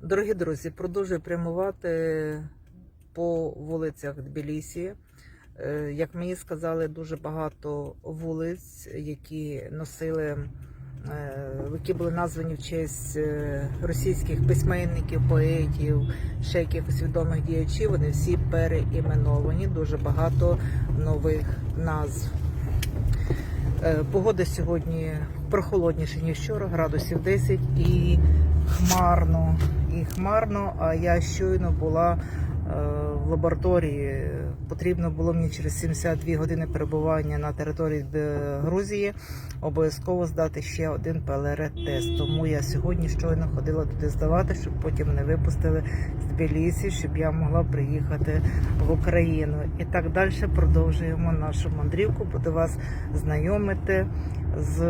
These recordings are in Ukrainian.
Дорогі друзі, продовжую прямувати по вулицях Тбілісі. Е, Як мені сказали, дуже багато вулиць, які носили, е, які були названі в честь е, російських письменників, поетів, ще якихось відомих діячів. Вони всі переіменовані. Дуже багато нових назв. Погода сьогодні прохолодніше, ніж вчора, градусів 10 і хмарно. І хмарно, а я щойно була е, в лабораторії. Потрібно було мені через 72 години перебування на території е, Грузії обов'язково здати ще один ПЛР-тест. Тому я сьогодні щойно ходила туди здавати, щоб потім мене випустили з Тбілісі, щоб я могла приїхати в Україну. І так далі продовжуємо нашу мандрівку. Буду вас знайомити з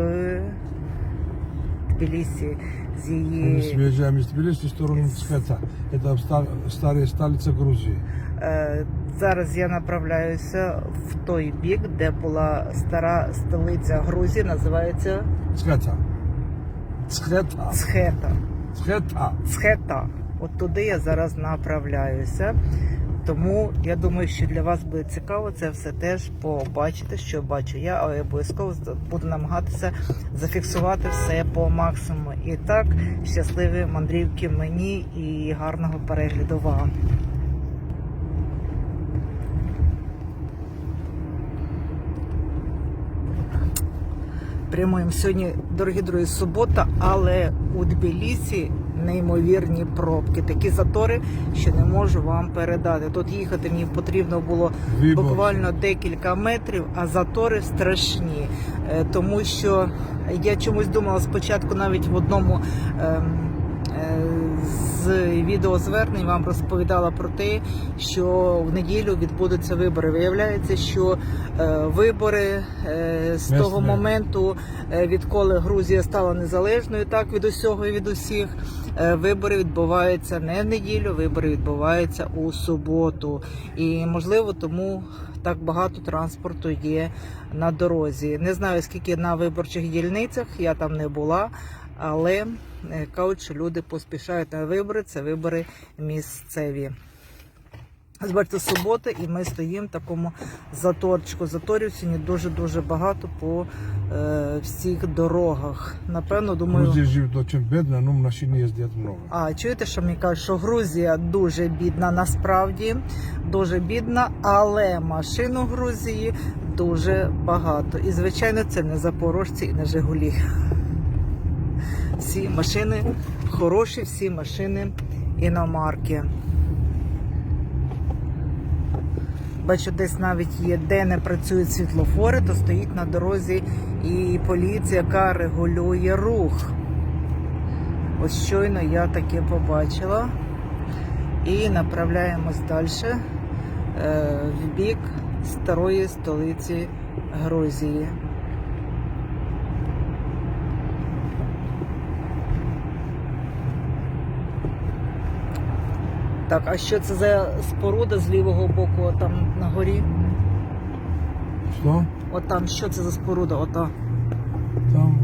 Тбілісі, з Мы її съезжаем из Тбилиси в сторону Цхета. Это ста- старая столица Грузии. Е, Зараз я направляюся в той бік, де була стара столиця Грузії, називається Цхета. Цхета. Цхета. Цхета. Цхета. От туди я зараз направляюся. Тому я думаю, що для вас буде цікаво це все теж побачити, що бачу я, але обов'язково буду намагатися зафіксувати все по максимуму. І так, щасливі мандрівки мені і гарного перегляду вам. Прямуємо сьогодні, дорогі друзі, субота, але у Тбілісі неймовірні пробки, такі затори, що не можу вам передати. Тут їхати мені потрібно було буквально декілька метрів, а затори страшні. Е, Тому що я чомусь думала спочатку навіть в одному. Е е, З відеозвернень вам розповідала про те, що в неділю відбудуться вибори. Виявляється, що е, вибори е, з того моменту, е, відколи Грузія стала незалежною, так від усього і від усіх. Вибори відбуваються не в неділю, вибори відбуваються у суботу. І можливо тому так багато транспорту є на дорозі. Не знаю скільки на виборчих дільницях, я там не була, але е, кажуть, що люди поспішають на вибори. Це вибори місцеві. Ось Бачите, субота, і ми стоїмо в такому заторчику. Заторів сьогодні дуже-дуже багато по е, всіх дорогах. Напевно, думаю. Грузия живет очень бедно, но машин ездят много. А чуєте, що мені кажуть, що Грузія дуже бідна насправді, дуже бідна, але машин у Грузії дуже багато. І звичайно, це не запорожці і не Жигулі. Всі машини хороші, всі машини іномарки. Бачу, десь навіть є, де не працюють світлофори, то стоїть на дорозі і поліція, яка регулює рух. Ось щойно я таке побачила. І направляємось далі е, в бік старої столиці Грузії. Так, а що це за споруда з лівого боку, там на горі? Что? От там, що це за споруда? Ота. Там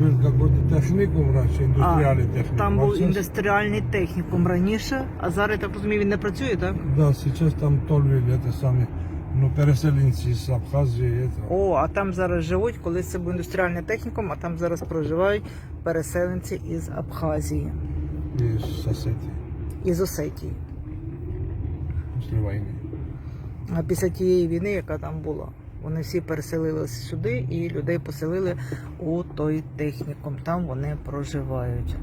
был какой-то техникум раньше, индустриальный техникум. Там А був сейчас- індустріальний технікум раніше, а зараз, я так розумію, він не працює, так? Да, сейчас там Тольвиль, это сами, ну, переселенцы из Абхазии, это. О, а там зараз живуть, колись це був індустріальний технікум, а там зараз проживають переселенці із Абхазії, из соседей із Осетії. после війни. А після тієї війни, яка там була, вони всі переселилися сюди і людей поселили у той технікум. Там вони проживають.